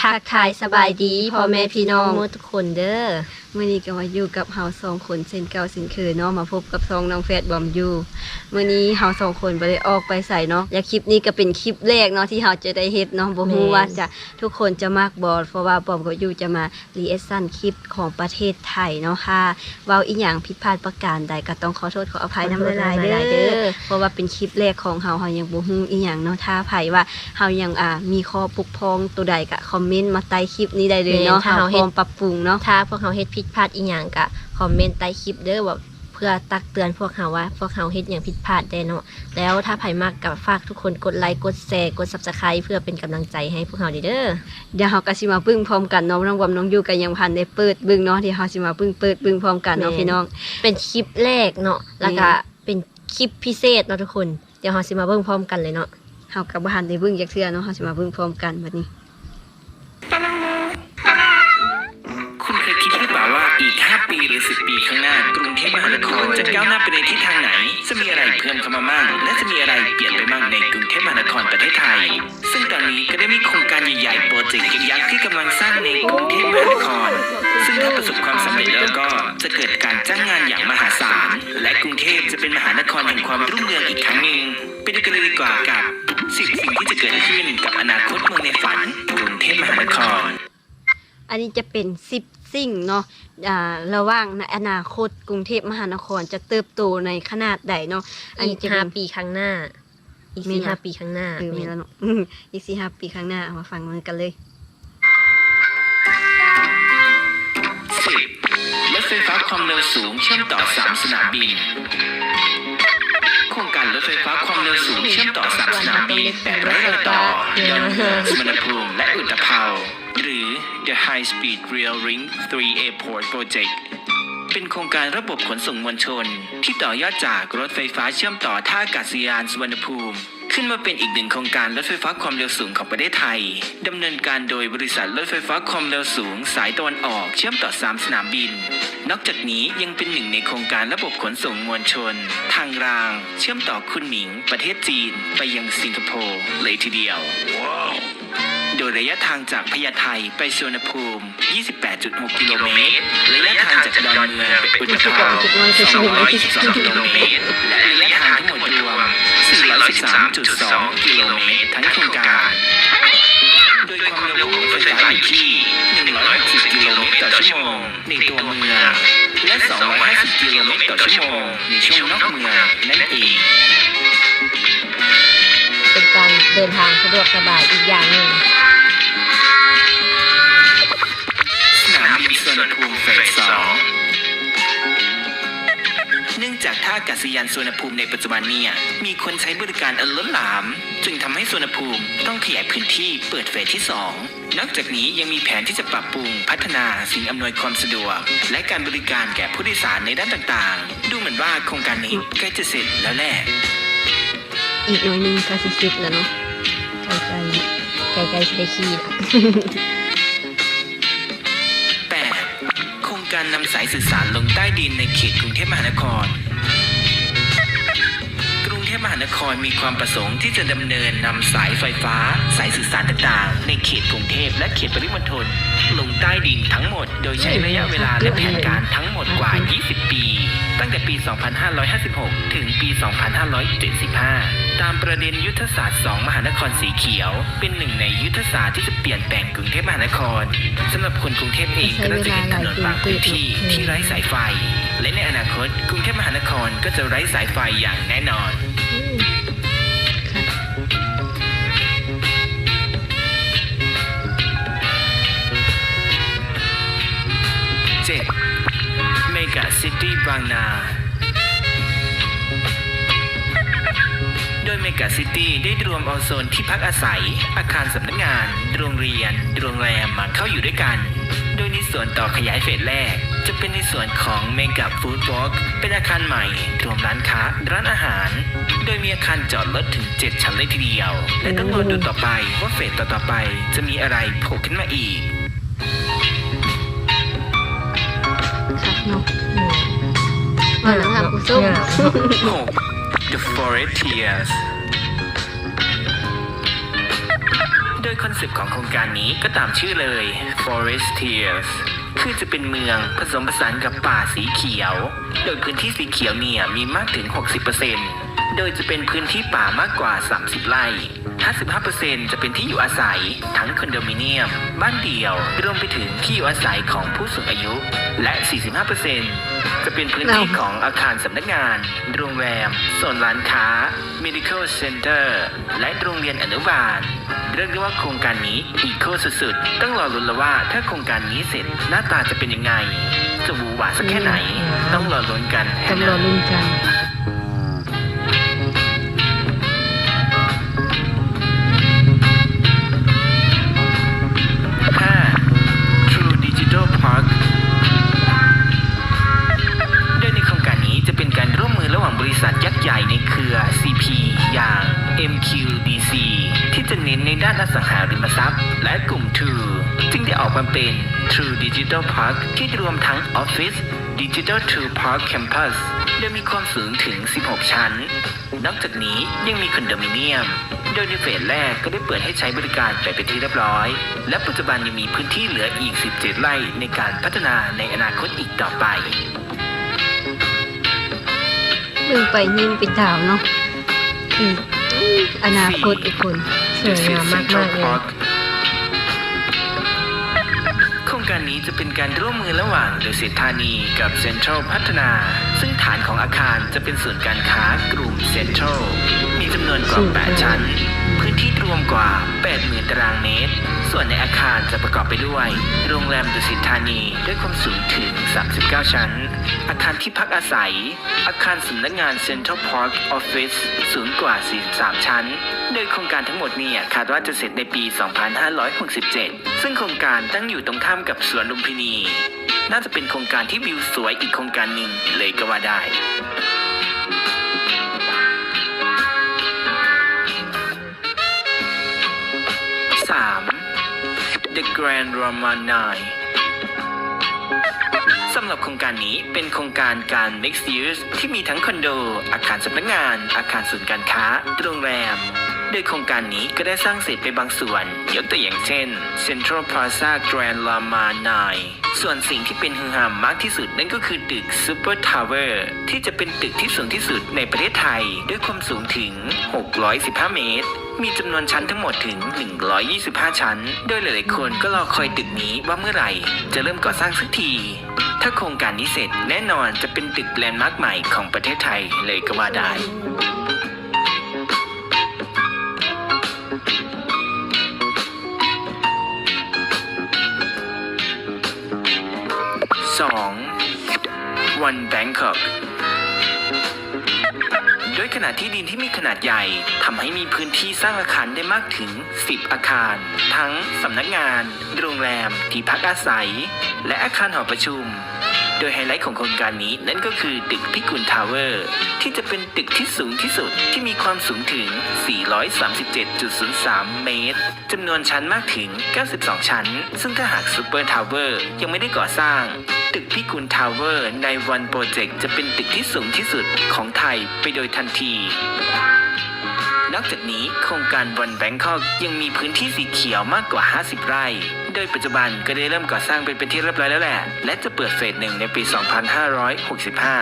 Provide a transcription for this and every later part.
ทักทายสบายดีพ่อแม่พี่น้องทุกคนเด้อ มื่อนี้ก็มาอยู่กับเฮาสองคนเช่นเก่าเช่นเคยเนาะมาพบกับซองน้องแฟดบอมอยู่มื่อนี้เฮาสองคนบ่ได้ออกไปใส่เนาะและคลิปนี้ก็เป็นคลิปแรกเนาะที่เฮาจะได้เฮ็ดเนาะบ่ฮู้ว่าจะทุกคนจะมักบ่เพราะว่าบอมกับอยู่จะมารีแอคชั่นคลิปของประเทศไทยเนาะค่ะเว้าอีหยังผิดพลาดประการใดก็ต้องขอโทษขออภัยนำหลายๆเด้อเพราะว่าเป็นคลิปแรกของเฮาเฮายังบ่ฮู้อีหยังเนาะถ้าไผว่าเฮายังอ่ามีข้อปกพร่องตัวใดก็คอมเมนต์มาใต้คลิปนี้ได้เลยเนาะแม่นถ้าเฮาเฮาพเฮ็ร้ดอมปรับปรุงเนาะถ้าพวกเขาเฮ็ดผิดพลาดอีหยังก็คอมเมนต์ใต้คลิปเด้อว่าเพื่อตักเตือนพวกเขาว่า พวกเขาเฮ็ดอย่างผิดพลาดได้เนาะแล้วถ้าไผมากกับฝากทุกคนกดไลค์กดแชร์กด Subscribe เพื่อเป็นกำลังใจให้พวกเขาเด้อเดี๋ยวเฮาก็สิมาเบิ่งพร้อมกันเนาะน้องบอมน้องอยู่ก็ยังพันได้เปิดเบิ่งเนาะเดี๋ยวเฮาสิมาเบิ่งเปิดเบิ่งพร้อมกันเนาะแม่นพี่น้อง เป็นคลิปแรกเนาะแล้วก็เป็นคลิปพิเศษเนาะทุกคนเดี๋ยวเราสิมาเบิ่งพร้อมกันเลยเนาะเฮาก็บ่ทันได้เบิ่งจักเทื่อเนาะเฮาสิมาเบิ่งพร้อมกันบัดนี้ รุงเทพมหานครจะก้าวหน้าไปในทิศทางไหน จะมีอะไรเพิ่มเข้ามามั่งและจะมีอะไรเปลี่ยนไปมั่งในกรุงเทพมหานครประเทศไทย ซึ่งตอนนี้ก็ได้มีโครงการใหญ่ๆโปรเจกต์ยักษ์ที่กำลังสร้างในกรุงเทพมหานคร ซึ่งถ้าประสบความสำเร็จแล้วก็จะเกิดการจ้างงานอย่างมหาศาลและกรุงเทพจะเป็นมหานครแห่งความรุ่งเรืองอีกครั้งหนึ่งไปดูกันเลยดีกว่ากับสิบสิ่งที่จะเกิดขึ้นกับอนาคตเมืองในฝันกรุงเทพมหานคร อันนี้จะเป็น10สิ่งเนาะอ่าระหว่างในอนาคตกรุงเทพมหานครจะเติบโตในขนาดใดเนาะอันอีนี้กจะห้าเป็นปีข้างหน้าอีกมีสี่นะห้าปีข้างหน้าเออมีแล้วเนาะอืมอีกสี่ห้าปีข้างหน้าเอามาฟังมันกันเลย10รถไฟฟ้าความเร็วสูงเชื่อมต่อ3สนามบิน แบบไร้รอยต่อดอนเมืองสุวรรณภูมิและอุตภเปาหรือ The High Speed Rail Ring 3 Airport Project เป็นโครงการระบบขนส่งมวลชน ที่ต่อยอดจากรถไฟฟ้าเชื่อมต่อท่าอากาศยานสุวรรณภูมิ ขึ้นมาเป็นอีกหนึ่งโครงการรถไฟฟ้าความเร็วสูงของประเทศไทยดำเนินการโดยบริษัทรถไฟฟ้าความเร็วสูง สายตะวันออกเชื่อมต่อ 3 สนามบิน นอกจากนี้ยังเป็นหนึ่งในโครงการระบบขนส่งมวลชน ทางราง เชื่อมต่อคุนหมิง ประเทศจีน ไปยังสิงคโปร์เลยทีเดียวโดยระยะทางจากพญาไทไปสุวรรณภูมิ 28.6 กิโลเมตร ระยะทางจากดอนเมืองไปอุตภเปา222กิโลเมตร และระยะทางทั้งหมด 13.2 กิโลเมตรทั้งโครงการ โดยความเร็วของรถไฟฟ้าอยู่ที่ 160 กิโลเมตรต่อชั่วโมงในตัวเมือง และ 250 กิโลเมตรต่อชั่วโมงในช่วงนอกเมืองนั่นเองเป็นการเดินทางสะดวกสบายอีกอย่างหนึ่งสนามบินสุวรรณภูมิเฟสสอง องจากท่าอากาศยานสุวรรณภูมิในปัจจุบันเนี่ยมีคนใช้บริการอันล้นหลาม จึงทำให้สุวรรณภูมิต้องขยายพื้นที่เปิดเฟสที่ 2 นอกจากนี้ยังมีแผนที่จะปรับปรุงพัฒนาสิ่งอำนวยความสะดวก และการบริการแก่ผู้โดยสารในด้านต่างๆ ดูเหมือนว่าโครงการนี้ใกล้จะเสร็จแล้วแหละอีกหน่อยหนึงก็สิสิบแล้วเนาะไกลๆไกลๆสิได้ขี่นะ 8. โครงการนำสายสื่อสารลงใต้ดินในเขตกรุงเทพมหานครกรุงเท พมหานครมีความประสงค์ที่จะดำเนินนำสายไฟฟ้า สายสื่อสารต่างๆ ในเขตกรุงเทพและเขตปริมณฑลลงใต้ดินทั้งหมด โดยใช้ระยะเวลาและแผนการทั้งหมดกว่า 20 ปี ตั้งแต่ปี 2556 ถึงปี 2575 ตามประเด็นยุทธศาสตร์ 2 มหานครสีเขียว เป็นหนึ่งในยุทธศาสตร์ที่จะเปลี่ยนแปลงกรุงเทพมหานครสำหรับคนกรุงเทพเองก็จะเห็นถนนบางพื้นที่ที่ไร้สายไฟ และในอนาคตกรุงเทพมหานครก็จะไร้สายไฟอย่างแน่นอน บางนา โดยเมกะซิตี้ได้รวมเอาโซนที่พักอาศัย อาคารสำนักงาน โรงเรียน โรงแรมมาเข้าอยู่ด้วยกัน โดยในส่วนต่อขยายเฟสแรก จะเป็นในส่วนของเมกะฟู้ดวอล์กเป็นอาคารใหม่ รวมร้านค้า ร้านอาหาร โดยมีอาคารจอดรถถึง 7 ชั้นเลยทีเดียว และต้องรอดูต่อไปว่าเฟสต่อๆไป จะมีอะไรโผล่ขึ้นมาอีกคั ด้วค่ะคุณส้ม The Forest Tears โดยคอนเซปต์ของโครงการนี้ก็ตามชื่อเลย Foresteers คือจะเป็นเมืองผสมผสานกับป่าสีเขียว โดยพื้นที่สีเขียวเนี่ยมีมากถึง 60% โดยจะเป็นพื้นที่ป่ามากกว่า 30 ไร่ 55%จะเป็นที่อยู่อาศัย ทั้งคอนโดมิเนียม บ้านเดี่ยว รวมไปถึงที่อยู่อาศัยของผู้สูงอายุ และ 45%จะเป็นพื้นที่ของอาคารสำนักงาน โรงแรมโซนร้านค้า medical center และโรงเรียนอนุบาล เรียกได้ว่าโครงการนี้อีโคสุดๆ ต้องรอลุ้นแล้วว่าถ้าโครงการนี้เสร็จหน้าตาจะเป็นยังไง จะหวือหวาสักแค่ไหน ต้องรอลุ้นกันต้องรอลุ้นกัน Digital True Park Campus โดยมีความสูงถึง 16 ชั้น นอกจากนี้ยังมีคอนโดมิเนียม โดยในเฟสแรกก็ได้เปิดให้ใช้บริการไปเป็นที่เรียบร้อย และปัจจุบันยังมีพื้นที่เหลืออีก 17 ไร่ในการพัฒนาในอนาคตอีกต่อไปเบิ่งไปยิ้มไปดาวเนาะคืออนาคตทุกคนสวยงามมากๆเลยโค การนี้จะเป็นการร่วมมือระหว่างดุสิตธานีกับเซ็นทรัลพัฒนา ซึ่งฐานของอาคารจะเป็นศูนย์การค้ากลุ่มเซ็นทรัลมีจำนวนกว่า8ชั้น พื้นที่รวมกว่า 80,000 ตารางเมตร ส่วนในอาคารจะประกอบไปด้วย โรงแรมดุสิตธานีด้วยความสูงถึง 39 ชั้น อาคารที่พักอาศัย อาคารสำนักงานเซ็นทรัลพาร์คออฟฟิศสูงกว่า 43 ชั้น โดยโครงการทั้งหมดนี่ยคาดว่าจะเสร็จในปี 2567 ซึ่งโครงการตั้งอยู่ตรงข้ามกับสวนลุมพินี น่าจะเป็นโครงการที่วิวสวยอีกโครงการหนึ่งเลยก็ว่าได้ The Grand Ramanai สำหรับโครงการนี้เป็นโครงการการ Mixed Use ที่มีทั้งคอนโด อาคารสำนักงาน อาคารศูนย์การค้า โรงแรม โดยโครงการนี้ก็ได้สร้างเสร็จไปบางส่วน ยกตัวอย่างเช่น Central Plaza Grand Lama 9 ส่วนสิ่งที่เป็นฮือฮามากที่สุดนั่นก็คือตึก Super Tower ที่จะเป็นตึกที่สูงที่สุดในประเทศไทย ด้วยความสูงถึง 615 เมตร มีจำนวนชั้นทั้งหมดถึง 125 ชั้น โดยหลายๆคนก็รอคอยตึกนี้ว่าเมื่อไหร่ จะเริ่มก่อสร้างสักที ถ้าโครงการนี้เสร็จแน่นอนจะเป็นตึกแลนด์มาร์คใหม่ของประเทศไทยเลยก็ว่าได้ 2. One Bangkok ด้วยขนาดที่ดินที่มีขนาดใหญ่ทำให้มีพื้นที่สร้างอาคารได้มากถึง 10 อาคาร ทั้งสำนักงาน โรงแรม ที่พักอาศัย และอาคารหอประชุม โดยไฮไลท์ของโครงการนี้นั่นก็คือตึกพิกุลทาวเวอร์ ที่จะเป็นตึกที่สูงที่สุดที่มีความสูงถึง 437.03 เมตรจำนวนชั้นมากถึง 92 ชั้น ซึ่งถ้าหากซูเปอร์ทาวเวอร์ยังไม่ได้ก่อสร้าง ตึกพิกุลทาวเวอร์ในวันโปรเจกต์จะเป็นตึกที่สูงที่สุดของไทยไปโดยทันที นอกจากนี้โครงการบอนแบงคอกยังมีพื้นที่สีเขียวมากกว่า 50 ไร่ โดยปัจจุบันก็ได้เริ่มก่อสร้างไปเป็นที่เรียบร้อยแล้วแหละ และจะเปิดเฟสหนึ่งในปี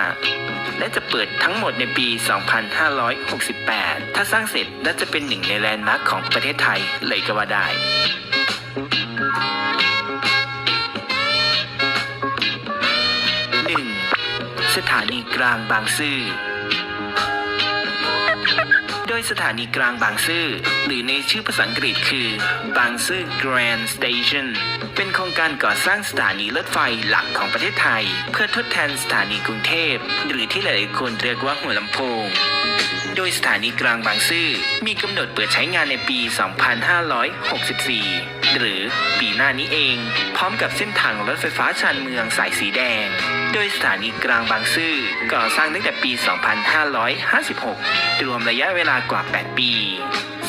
2565และจะเปิดทั้งหมดในปี 2568 ถ้าสร้างเสร็จน่าจะเป็นหนึ่งในแลนด์มาร์คของประเทศไทยเลยก็ว่าได้ สถานีกลางบางซื่อ โดยสถานีกลางบางซื่อ หรือในชื่อภาษาอังกฤษคือบางซื่อ Grand Station เป็นโครงการก่อสร้างสถานีรถไฟหลักของประเทศไทย เพื่อทดแทนสถานีกรุงเทพ หรือที่หลายๆคนเรียกว่าหัวลำโพงโดยสถานีกลางบางซื่อ มีกำหนดเปิดใช้งานในปี 2564 หรือปีหน้านี้เอง พร้อมกับเส้นทางรถไฟฟ้าชานเมืองสายสีแดง โดยสถานีกลางบางซื่อก่อสร้างตั้งแต่ปี 2556 รวมระยะเวลากว่า 8 ปี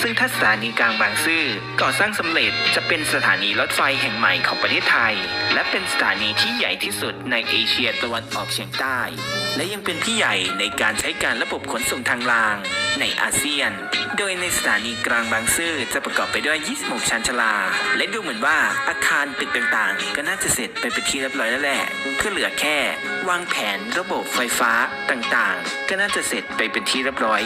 ซึ่งถ้าสถานีกลางบางซื่อก่อสร้างสำเร็จจะเป็นสถานีรถไฟแห่งใหม่ของประเทศไทย และเป็นสถานีที่ใหญ่ที่สุดในเอเชียตะวันออกเฉียงใต้ และยังเป็นที่ใหญ่ในการใช้การระบบขนส่งทางราง ในอาเซียน โดยในสถานีกลางบางซื่อจะประกอบไปด้วย 26 ชั้นชลา และดูเหมือนว่าอาคารตึกต่างๆ ก็น่าจะเสร็จไปเป็นที่เรียบร้อยแล้วแหละก็เหลือแค่ วางแผนระบบไฟฟ้าต่างๆ ก็น่าจะเสร็จไปเป็นที่เรียบร้อย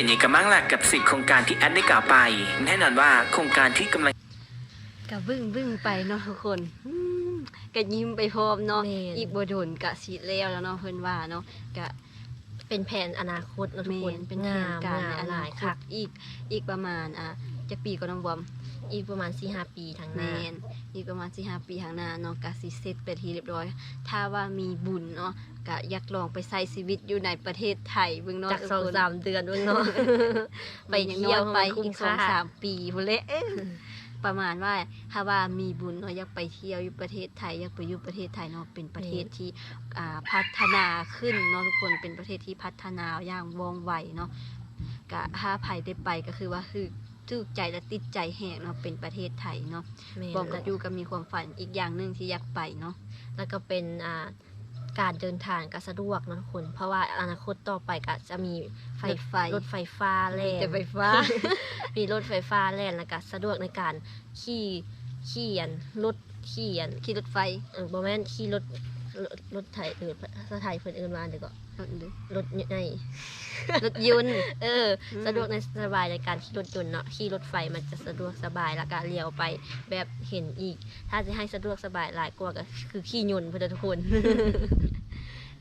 เป็นยังไงกันบ้างล่ะกับสิบโครงการที่แอดได้กล่าวไป แน่นอนว่าโครงการที่กำลังกะบึ้งบึ้งไปเนาะทุกคนอืมกะยิ้มไปพร้อมเนาะแม่น อีกบ่โดนกะสิแล้วแล้วเนาะเพิ่นว่าเนาะกะ เป็นแผนอนาคตเนาะทุกคนเป็นงาแผนมการงามในอหนาลายคคัตกอีกอีกประมาณอะจักปีก็น้องบอมอีกประมาณ4-5ปีทางหแมน้าน อีกประมาณ4-5ปีข้างหน้าเนาะกะสิเสร็จไปนที่เรียบร้อย ถ้าว่ามีบุญเนาะกะอยากลองไปใช้ชีวิตอยู่ในประเทศไทยเบิ่งเนาะจากทุกสองคนสามเดือนเบิ่งเนาะไปไปเที่เที่ยยววไปให้มันคุ้มอีกสองค่าสามปีพุ่นแหละเอ๊ะประมาณว่าถ้าว่ามีบุญเนาะอยากไปเที่ยวอยู่ประเทศไทยอยากไปอยู่ประเทศไทยเนาะเป็นประเทศที่อ่าพัฒนาขึ้นเนาะทุกคนเป็นประเทศที่พัฒนาอย่างว่องไวเนาะกะถ้าภัยได้ไปก็คือว่าคือ ถูกใจและติดใจแหกเนาะเป็นประเทศไทยเนาะแม่นบอมกับยูก็มีความฝันอีกอย่างหนึ่งที่อยากไปเนาะแล้วก็เป็นอ่าการเดินทางก็สะดวกเนาะทุกคน เพราะว่าอนาคตต่อไปก็จะมีไฟรถไฟรถไฟฟ้าแล่มีนแต่ไฟฟ้า มีรถไฟฟ้าแล่นแล้วก็สะดวกในการขี่ขี่อันรถขี่อันขี่รถไฟ เออบ่แม่นขี่รถ รถรถไถเออภาษาไทยเพิ่นเอิ้นว่าเดี๋ยวก็รถหรือรถใหญ่รถยนต์เอออมสะดวกในสบายในการขี่รถยนต์เนาะขี่รถไฟมันจะสะดวกสบายแล้วก็เลี้ยวไปแบบเห็นอีก ถ้าจะให้สะดวกสบายหลายกว่าก็คือขี่ยนต์เพื่อนทุกคน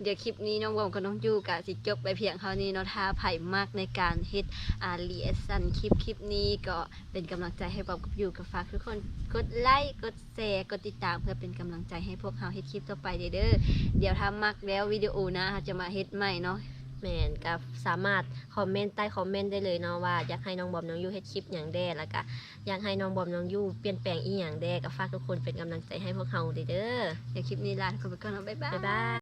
เดี๋ยวคลิปนี้น้องบอมกับน้องยูกะสิจบไปเพียงเท่านี้เนาะถ้าไผ่มากในการเฮ็ดอารีแอคชั่นคลิปคลิปนี้ก็เป็นกำลังใจให้บอมกับยูกับฝากทุกคนกดไลค์กดแชร์กดติดตามเพื่อเป็นกำลังใจให้พวกเราเฮ็ดคลิปต่อไปเด้อเดี๋ยวถ้ามักแล้ววิดีโอนะเราจะมาเฮ็ดใหม่เนาะแมนก็สามารถคอมเมนต์ใต้คอมเมนต์ได้เลยเนาะว่าอยากให้น้องบอมน้องยูเฮ็ดคลิปอย่างแด้แล้วก็อยากให้น้องบอมน้องยูเปลี่ยนแปลงอีหยังแด้ก็ฝากทุกคนเป็นกำลังใจให้พวกเราเด้อเดี๋ยวคลิปนี้ลาทุกคนไปก่อนเนาะบ๊ายบาย